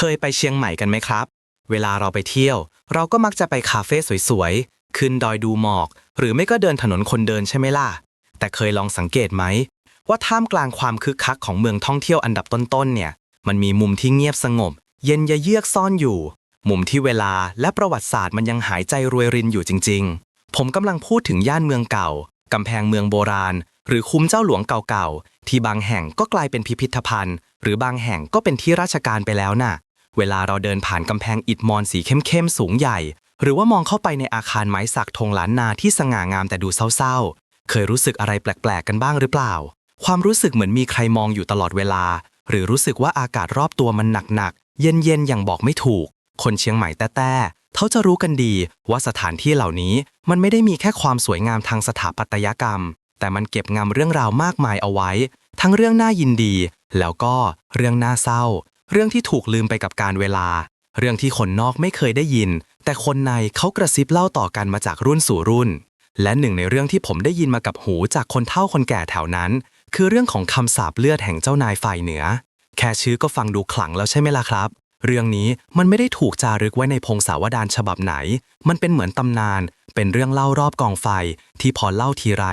เคยไปเชียงใหม่กันไหมครับ เวลาเราไปเที่ยว เราก็มักจะไปคาเฟ่สวยๆ ขึ้นดอยดูหมอก หรือไม่ก็เดินถนนคนเดินใช่ไหมล่ะ แต่เคยลองสังเกตไหม ว่าท่ามกลางความคึกคักของเมืองท่องเที่ยวอันดับต้นๆ เนี่ย มันมีมุมที่เงียบสงบ เย็นยะเยือกซ่อนอยู่ มุมที่เวลาและประวัติศาสตร์มันยังหายใจรวยรินอยู่จริง ๆ ผมกำลังพูดถึงย่านเมืองเก่ากำแพงเมืองโบราณ หรือคุ้มเจ้าหลวงเก่าๆ ที่บางแห่งก็กลายเป็นพิพิธภัณฑ์ หรือบางแห่งก็เป็นที่ราชการไปแล้วน่ะ เวลาเราเดินผ่านกำแพงอิฐมอนสีเข้มๆสูงใหญ่ หรือว่ามองเข้าไปในอาคารไม้สักธงล้านนาที่สง่างามแต่ดูเศร้าๆ เคยรู้สึกอะไรแปลกๆกันบ้างหรือเปล่า ความรู้สึกเหมือนมีใครมองอยู่ตลอดเวลา หรือรู้สึกว่าอากาศรอบตัวมันหนักๆ เย็นๆ อย่างบอกไม่ถูก คนเชียงใหม่แต้ๆเขาจะรู้กันดีว่าสถานที่เหล่านี้มันไม่ได้มีแค่ความสวยงามทางสถาปัตยกรรม แต่มันเก็บงำเรื่องราวมากมายเอาไว้ ทั้งเรื่องน่ายินดี แล้วก็เรื่องน่าเศร้า เรื่องที่ถูกลืมไปกับการเวลา เรื่องที่คนนอกไม่เคยได้ยิน แต่คนในเขากระซิบเล่าต่อกันมาจากรุ่นสู่รุ่น และหนึ่งในเรื่องที่ผมได้ยินมากับหูจากคนเฒ่าคนแก่แถวนั้น คือเรื่องของคำสาปเลือดแห่งเจ้านายฝ่ายเหนือ แค่ชื่อก็ฟังดูขลังแล้วใช่ไหมล่ะครับ เรื่องนี้มันไม่ได้ถูกจารึกไว้ในพงศาวดารฉบับไหน มันเป็นเหมือนตำนาน เป็นเรื่องเล่ารอบกองไฟ ที่พอเล่าทีไร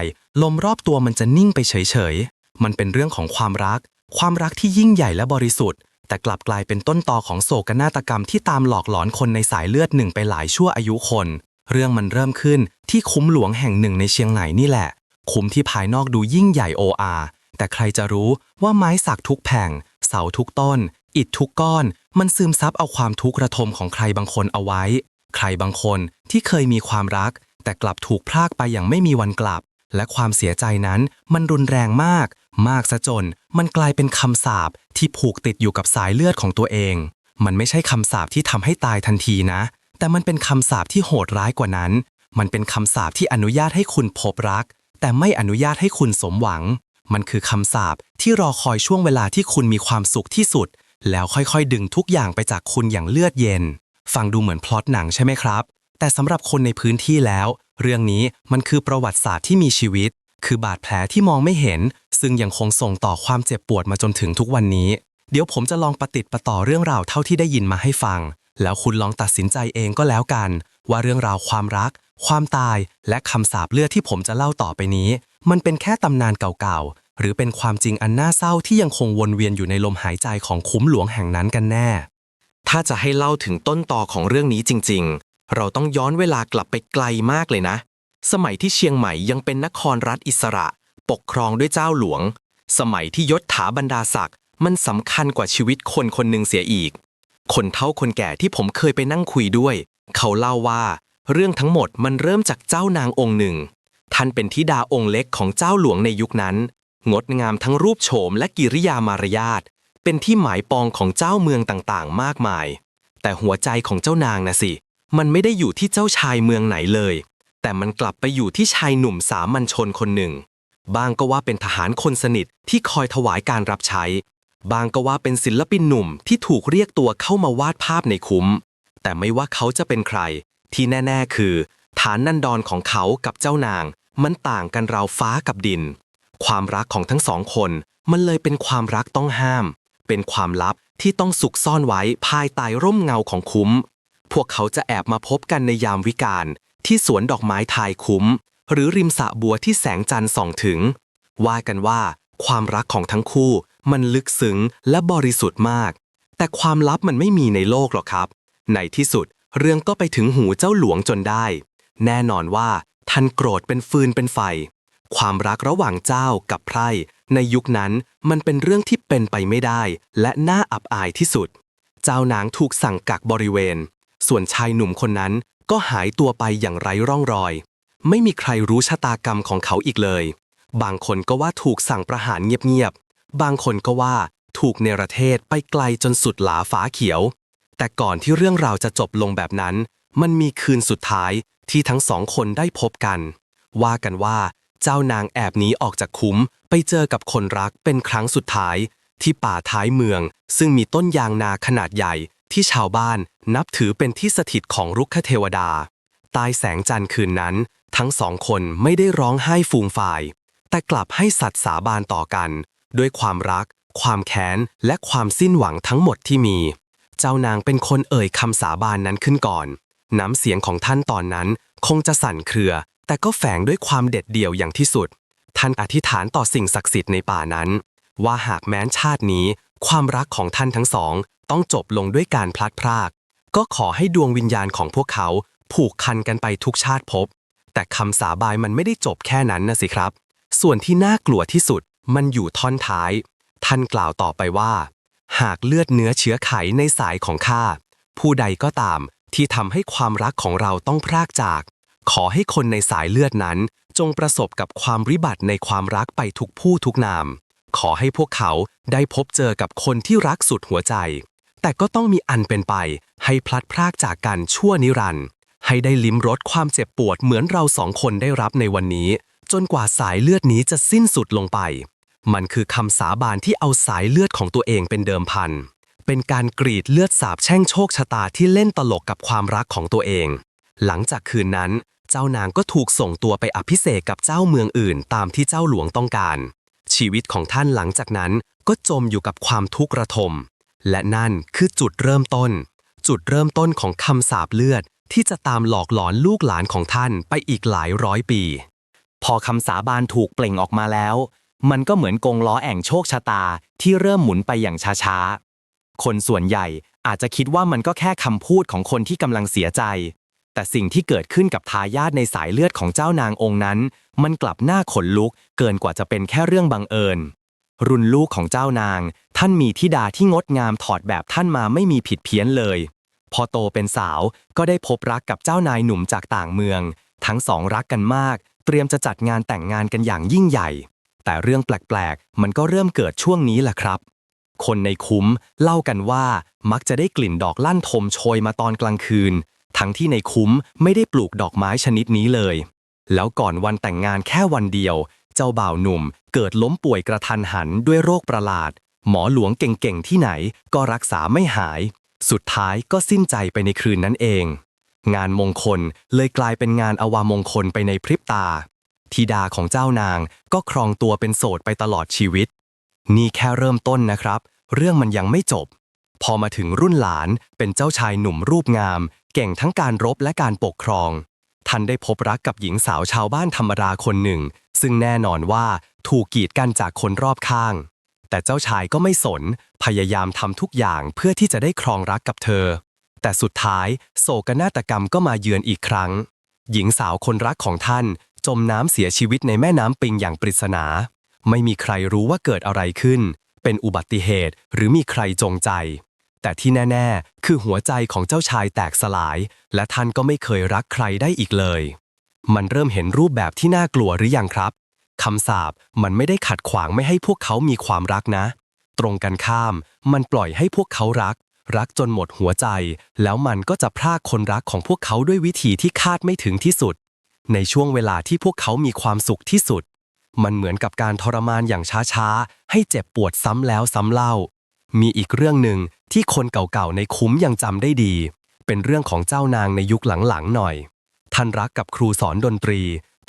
ลมรอบตัวมันจะนิ่งไปเฉยๆมันเป็นเรื่องของความรัก ความรักที่ยิ่งใหญ่และบริสุทธิ์ แต่กลับกลายเป็นต้นตอของโศกนาฏกรรมที่ตามหลอกหลอนคนในสายเลือดหนึ่งไปหลายชั่วอายุคน เรื่องมันเริ่มขึ้นที่คุ้มหลวงแห่งหนึ่งในเชียงใหม่นี่แหละ คุ้มที่ภายนอกดูยิ่งใหญ่โออาแต่ใครจะรู้ว่าไม้สักทุกแผงเสาทุกต้น อิฐทุกก้อน มันซึมซับเอาความทุกข์ระทมของใครบางคนเอาไว้ ใครบางคนที่เคยมีความรัก แต่กลับถูกพรากไปอย่างไม่มีวันกลับ และความเสียใจนั้นมันรุนแรงมาก มากซะจนมันกลายเป็นคำสาปที่ผูกติดอยู่กับสายเลือดของตัวเอง มันไม่ใช่คำสาปที่ทำให้ตายทันทีนะ แต่มันเป็นคำสาปที่โหดร้ายกว่านั้น มันเป็นคำสาปที่อนุญาตให้คุณพบรัก แต่ไม่อนุญาตให้คุณสมหวัง มันคือคำสาปที่รอคอยช่วงเวลาที่คุณมีความสุขที่สุด แล้วค่อยๆ ดึงทุกอย่างไปจากคุณอย่างเลือดเย็น ฟังดูเหมือนพล็อตหนังใช่ไหมครับ แต่สำหรับคนในพื้นที่แล้ว เรื่องนี้มันคือประวัติศาสตร์ที่มีชีวิต คือบาดแผลที่มองไม่เห็น ซึ่งยังคงส่งต่อความเจ็บปวดมาจนถึงทุกวันนี้ เดี๋ยวผมจะลองประติดประต่อเรื่องราวเท่าที่ได้ยินมาให้ฟัง แล้วคุณลองตัดสินใจเองก็แล้วกัน ว่าเรื่องราวความรัก ความตาย และคำสาปเลือดที่ผมจะเล่าต่อไปนี้ มันเป็นแค่ตำนานเก่าๆ หรือเป็นความจริงอันน่าเศร้าที่ยังคงวนเวียนอยู่ในลมหายใจของคุ้มหลวงแห่งนั้นกันแน่ ถ้าจะให้เล่าถึงต้นตอของเรื่องนี้จริง ๆ เราต้องย้อนเวลากลับไปไกลมากเลยนะ สมัยที่เชียงใหม่ยังเป็นนครรัฐอิสระ ปกครองด้วยเจ้าหลวง สมัยที่ยศถาบรรดาศักดิ์มันสำคัญกว่าชีวิตคนคนหนึ่งเสียอีก คนเฒ่าคนแก่ที่ผมเคยไปนั่งคุยด้วย เขาเล่าว่า เรื่องทั้งหมดมันเริ่มจากเจ้านางองค์หนึ่ง ท่านเป็นธิดาองค์เล็กของเจ้าหลวงในยุคนั้น งดงามทั้งรูปโฉมและกิริยามารยาทเป็นที่หมายปองของเจ้าเมืองต่างๆ มากมาย แต่หัวใจของเจ้านางนะสิ มันไม่ได้อยู่ที่เจ้าชายเมืองไหนเลย แต่มันกลับไปอยู่ที่ชายหนุ่มสามัญชนคนหนึ่ง บางก็ว่าเป็นทหารคนสนิทที่คอยถวายการรับใช้ บางก็ว่าเป็นศิลปินหนุ่มที่ถูกเรียกตัวเข้ามาวาดภาพในคุ้ม แต่ไม่ว่าเขาจะเป็นใคร ที่แน่ ๆ คือ ฐานนันดรของเขากับเจ้านาง มันต่างกันราวฟ้ากับดิน ความรักของทั้งสองคนมันเลยเป็นความรักต้องห้าม เป็นความลับที่ต้องสุกซ่อนไว้ภายใต้ร่มเงาของคุ้ม พวกเขาจะแอบมาพบกันในยามวิกาล ที่สวนดอกไม้ทายคุ้ม หรือริมสระบัวที่แสงจันทร์ส่องถึง ว่ากันว่า ความรักของทั้งคู่มันลึกซึ้งและบริสุทธิ์มาก แต่ความลับมันไม่มีในโลกหรอกครับ ในที่สุดเรื่องก็ไปถึงหูเจ้าหลวงจนได้ แน่นอนว่าท่านโกรธเป็นฟืนเป็นไฟ ความรักระหว่างเจ้ากับไพร่ในยุคนั้นมันเป็นเรื่องที่เป็นไปไม่ได้ และน่าอับอายที่สุด เจ้านางถูกสั่งกักบริเวณ ส่วนชายหนุ่มคนนั้น ก็หายตัวไปอย่างไร้ร่องรอย ไม่มีใครรู้ชะตากรรมของเขาอีกเลย บางคนก็ว่าถูกสั่งประหารเงียบๆ บางคนก็ว่าถูกเนรเทศไปไกลจนสุดหลาฟ้าเขียว แต่ก่อนที่เรื่องราวจะจบลงแบบนั้น มันมีคืนสุดท้ายที่ทั้งสองคนได้พบกัน ว่ากันว่าเจ้านางแอบหนีออกจากคุ้ม ไปเจอกับคนรักเป็นครั้งสุดท้าย ที่ป่าท้ายเมือง ซึ่งมีต้นยางนาขนาดใหญ่ ที่ชาวบ้านนับถือเป็นที่สถิตของรุกขเทวดาใต้แสงจันทร์คืนนั้น ทั้งสองคนไม่ได้ร้องไห้ฟูมฝ่าย แต่กลับให้สัตย์สาบานต่อกัน ด้วยความรัก ความแค้น และความสิ้นหวังทั้งหมดที่มี เจ้านางเป็นคนเอ่ยคำสาบานนั้นขึ้นก่อน น้ำเสียงของท่านตอนนั้นคงจะสั่นเครือ แต่ก็แฝงด้วยความเด็ดเดี่ยวอย่างที่สุด ท่านอธิษฐานต่อสิ่งศักดิ์สิทธิ์ในป่านั้น ว่าหากแม้นชาตินี้ ความรักของท่านทั้งสองต้องจบลงด้วยการพลัดพราก ก็ขอให้ดวงวิญญาณของพวกเขาผูกคันกันไปทุกชาติภพ แต่คำสาบานมันไม่ได้จบแค่นั้นนะสิครับ ส่วนที่น่ากลัวที่สุดมันอยู่ท่อนท้าย ท่านกล่าวต่อไปว่า หากเลือดเนื้อเชื้อไขในสายของข้า ผู้ใดก็ตามที่ทำให้ความรักของเราต้องพรากจาก ขอให้คนในสายเลือดนั้น จงประสบกับความริบัติในความรักไปทุกผู้ทุกนาม ขอให้พวกเขาได้พบเจอกับคนที่รักสุดหัวใจ แต่ก็ต้องมีอันเป็นไป ให้พลัดพรากจากกันชั่วนิรันดร์ให้ได้ลิ้มรสความเจ็บปวดเหมือนเราสองคนได้รับในวันนี้ จนกว่าสายเลือดนี้จะสิ้นสุดลงไป มันคือคำสาบานที่เอาสายเลือดของตัวเองเป็นเดิมพัน เป็นการกรีดเลือดสาบแช่งโชคชะตาที่เล่นตลกกับความรักของตัวเอง หลังจากคืนนั้น เจ้านางก็ถูกส่งตัวไปอภิเษกกับเจ้าเมืองอื่นตามที่เจ้าหลวงต้องการ ชีวิตของท่านหลังจากนั้นก็จมอยู่กับความทุกข์ระทม และนั่นคือจุดเริ่มต้น จุดเริ่มต้นของคำสาปเลือด ที่จะตามหลอกหลอนลูกหลานของท่านไปอีกหลายร้อยปี พอคำสาบานถูกเปล่งออกมาแล้ว มันก็เหมือนกงล้อแอ่งโชคชะตาที่เริ่มหมุนไปอย่างช้าๆ คนส่วนใหญ่อาจจะคิดว่ามันก็แค่คำพูดของคนที่กำลังเสียใจ แต่สิ่งที่เกิดขึ้นกับทายาทในสายเลือดของเจ้านางองค์นั้น มันกลับหน้าขนลุกเกินกว่าจะเป็นแค่เรื่องบังเอิญ รุ่นลูกของเจ้านาง ท่านมีธิดาที่งดงามถอดแบบท่านมาไม่มีผิดเพี้ยนเลย พอโตเป็นสาวก็ได้พบรักกับเจ้านายหนุ่มจากต่างเมือง ทั้งสองรักกันมาก เตรียมจะจัดงานแต่งงานกันอย่างยิ่งใหญ่ แต่เรื่องแปลกๆ มันก็เริ่มเกิดช่วงนี้แหละครับคนในคุ้มเล่ากันว่ามักจะได้กลิ่นดอกลั่นทมโชยมาตอนกลางคืน ทั้งที่ในคุ้มไม่ได้ปลูกดอกไม้ชนิดนี้เลย แล้วก่อนวันแต่งงานแค่วันเดียว เจ้าบ่าวหนุ่มเกิดล้มป่วยกระทันหันด้วยโรคประหลาด หมอหลวงเก่งๆที่ไหนก็รักษาไม่หาย สุดท้ายก็สิ้นใจไปในคืนนั้นเอง งานมงคลเลยกลายเป็นงานอวามงคลไปในพริบตาธิดาของเจ้านางก็ครองตัวเป็นโสดไปตลอดชีวิต นี่แค่เริ่มต้นนะครับ เรื่องมันยังไม่จบ พอมาถึงรุ่นหลานเป็นเจ้าชายหนุ่มรูปงาม เก่งทั้งการรบและการปกครอง ท่านได้พบรักกับหญิงสาวชาวบ้านธรรมดาคนหนึ่ง ซึ่งแน่นอนว่าถูกกีดกันจากคนรอบข้าง แต่เจ้าชายก็ไม่สน พยายามทำทุกอย่างเพื่อที่จะได้ครองรักกับเธอ แต่สุดท้ายโศกนาฏกรรมก็มาเยือนอีกครั้ง หญิงสาวคนรักของท่านจมน้ำเสียชีวิตในแม่น้ำปิงอย่างปริศนา ไม่มีใครรู้ว่าเกิดอะไรขึ้น เป็นอุบัติเหตุหรือมีใครจงใจ แต่ที่แน่ ๆ คือหัวใจของเจ้าชายแตกสลาย และท่านก็ไม่เคยรักใครได้อีกเลย มันเริ่มเห็นรูปแบบที่น่ากลัวหรือยังครับคำสาปมันไม่ได้ขัดขวางไม่ให้พวกเขามีความรักนะ ตรงกันข้าม มันปล่อยให้พวกเขารัก รักจนหมดหัวใจ แล้วมันก็จะพรากคนรักของพวกเขาด้วยวิธีที่คาดไม่ถึงที่สุด ในช่วงเวลาที่พวกเขามีความสุขที่สุด มันเหมือนกับการทรมานอย่างช้าๆ ให้เจ็บปวดซ้ำแล้วซ้ำเล่า มีอีกเรื่องหนึ่งที่คนเก่าๆในคุ้มยังจำได้ดี เป็นเรื่องของเจ้านางในยุคหลังๆหน่อย ท่านรักกับครูสอนดนตรี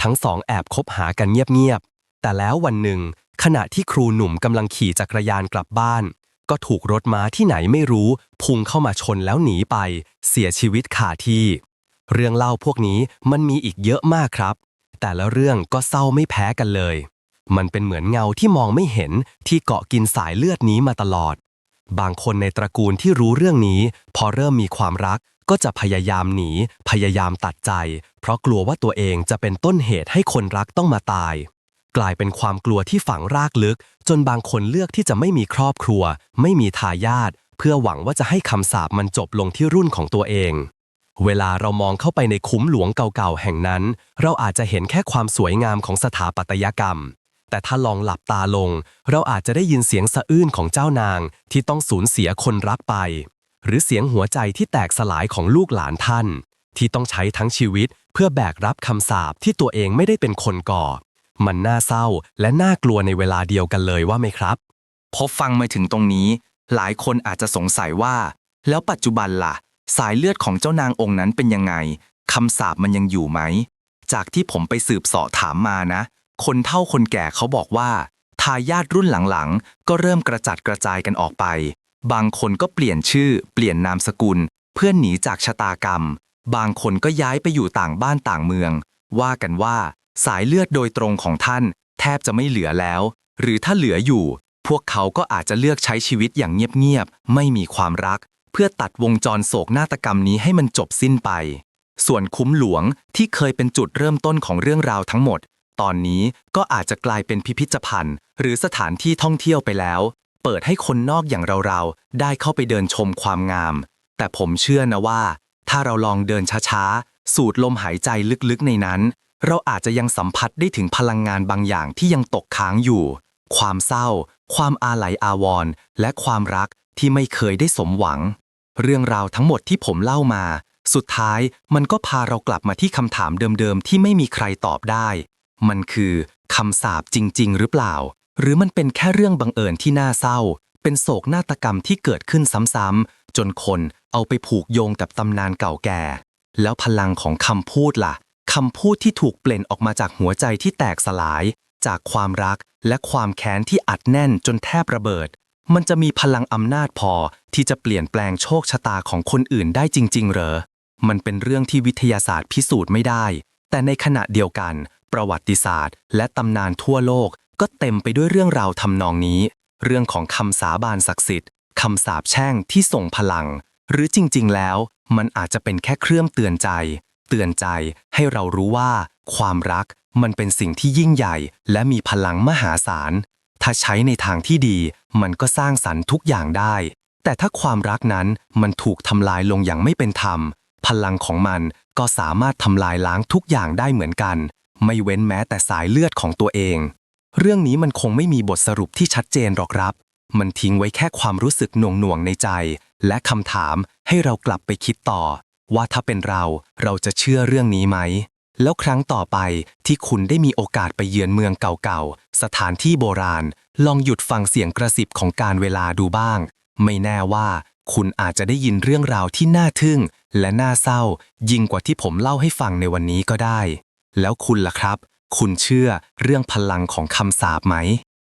ทั้งสองแอบคบหากันเงียบๆ แต่แล้ววันหนึ่ง ขณะที่ครูหนุ่มกำลังขี่จักรยานกลับบ้าน ก็ถูกรถม้าที่ไหนไม่รู้ พุ่งเข้ามาชนแล้วหนีไป เสียชีวิตขาที่ เรื่องเล่าพวกนี้มันมีอีกเยอะมากครับ แต่ละเรื่องก็เศร้าไม่แพ้กันเลย มันเป็นเหมือนเงาที่มองไม่เห็นที่เกาะกินสายเลือดนี้มาตลอด บางคนในตระกูลที่รู้เรื่องนี้ พอเริ่มมีความรักก็จะพยายามหนี พยายามตัดใจ เพราะกลัวว่าตัวเองจะเป็นต้นเหตุให้คนรักต้องมาตาย กลายเป็นความกลัวที่ฝังรากลึก จนบางคนเลือกที่จะไม่มีครอบครัว ไม่มีทายาทเพื่อหวังว่าจะให้คำสาปมันจบลงที่รุ่นของตัวเอง เวลาเรามองเข้าไปในคุ้มหลวงเก่าๆแห่งนั้น เราอาจจะเห็นแค่ความสวยงามของสถาปัตยกรรม แต่ถ้าลองหลับตาลง เราอาจจะได้ยินเสียงสะอื้นของเจ้านางที่ต้องสูญเสียคนรักไป หรือเสียงหัวใจที่แตกสลายของลูกหลานท่าน ที่ต้องใช้ทั้งชีวิตเพื่อแบกรับคำสาปที่ตัวเองไม่ได้เป็นคนก่อ มันน่าเศร้าและน่ากลัวในเวลาเดียวกันเลยว่าไหมครับพอฟังมาถึงตรงนี้ หลายคนอาจจะสงสัยว่า แล้วปัจจุบันล่ะ สายเลือดของเจ้านางองค์นั้นเป็นยังไงคำสาปมันยังอยู่ไหม จากที่ผมไปสืบเสาะถามมานะ คนเฒ่าคนแก่เขาบอกว่า ทายาทรุ่นหลังๆ ก็เริ่มกระจัดกระจายกันออกไป บางคนก็เปลี่ยนชื่อ เปลี่ยนนามสกุล เพื่อหนีจากชะตากรรม บางคนก็ย้ายไปอยู่ต่างบ้านต่างเมือง ว่ากันว่าสายเลือดโดยตรงของท่าน แทบจะไม่เหลือแล้ว หรือถ้าเหลืออยู่ พวกเขาก็อาจจะเลือกใช้ชีวิตอย่างเงียบๆ ไม่มีความรัก เพื่อตัดวงจรโศกนาฏกรรมนี้ให้มันจบสิ้นไป ส่วนคุ้มหลวงที่เคยเป็นจุดเริ่มต้นของเรื่องราวทั้งหมด ตอนนี้ก็อาจจะกลายเป็นพิพิธภัณฑ์ หรือสถานที่ท่องเที่ยวไปแล้ว เปิดให้คนนอกอย่างเราๆ ได้เข้าไปเดินชมความงาม แต่ผมเชื่อนะว่า ถ้าเราลองเดินช้าๆ สูดลมหายใจลึกๆในนั้น เราอาจจะยังสัมผัสได้ถึงพลังงานบางอย่างที่ยังตกค้างอยู่ ความเศร้า ความอาลัยอาวรณ์และความรักที่ไม่เคยได้สมหวัง เรื่องราวทั้งหมดที่ผมเล่ามา สุดท้ายมันก็พาเรากลับมาที่คำถามเดิมๆ ที่ไม่มีใครตอบได้ มันคือคำสาปจริง ๆ หรือเปล่า หรือมันเป็นแค่เรื่องบังเอิญที่น่าเศร้า เป็นโศกนาฏกรรมที่เกิดขึ้นซ้ำๆจนคนเอาไปผูกโยงกับตำนานเก่าแก่ แล้วพลังของคำพูดล่ะคำพูดที่ถูกเปล่นออกมาจากหัวใจที่แตกสลาย จากความรักและความแค้นที่อัดแน่นจนแทบระเบิด มันจะมีพลังอำนาจพอที่จะเปลี่ยนแปลงโชคชะตาของคนอื่นได้จริง ๆ เหรอ มันเป็นเรื่องที่วิทยาศาสตร์พิสูจน์ไม่ได้ แต่ในขณะเดียวกัน ประวัติศาสตร์ และตำนานทั่วโลกก็เต็มไปด้วยเรื่องราวทำนองนี้ เรื่องของคำสาบานศักดิ์สิทธิ์คำสาปแช่งที่ส่งพลัง หรือจริง ๆ แล้วมันอาจจะเป็นแค่เครื่องเตือนใจ เตือนใจให้เรารู้ว่า ความรักมันเป็นสิ่งที่ยิ่งใหญ่ และมีพลังมหาศาล ถ้าใช้ในทางที่ดี มันก็สร้างสรรค์ทุกอย่างได้ แต่ถ้าความรักนั้นมันถูกทำลายลงอย่างไม่เป็นธรรม พลังของมันก็สามารถทำลายล้างทุกอย่างได้เหมือนกัน ไม่เว้นแม้แต่สายเลือดของตัวเอง เรื่องนี้มันคงไม่มีบทสรุปที่ชัดเจนหรอกครับ มันทิ้งไว้แค่ความรู้สึกหน่วงๆในใจ และคำถามให้เรากลับไปคิดต่อ ว่าถ้าเป็นเราเราจะเชื่อเรื่องนี้ไหม แล้วครั้งต่อไปที่คุณได้มีโอกาสไปเยือนเมืองเก่าๆ สถานที่โบราณ ลองหยุดฟังเสียงกระซิบของการเวลาดูบ้าง ไม่แน่ว่าคุณอาจจะได้ยินเรื่องราวที่น่าทึ่ง และน่าเศร้า ยิ่งกว่าที่ผมเล่าให้ฟังในวันนี้ก็ได้ แล้วคุณล่ะครับ คุณเชื่อเรื่องพลังของคำสาปไหม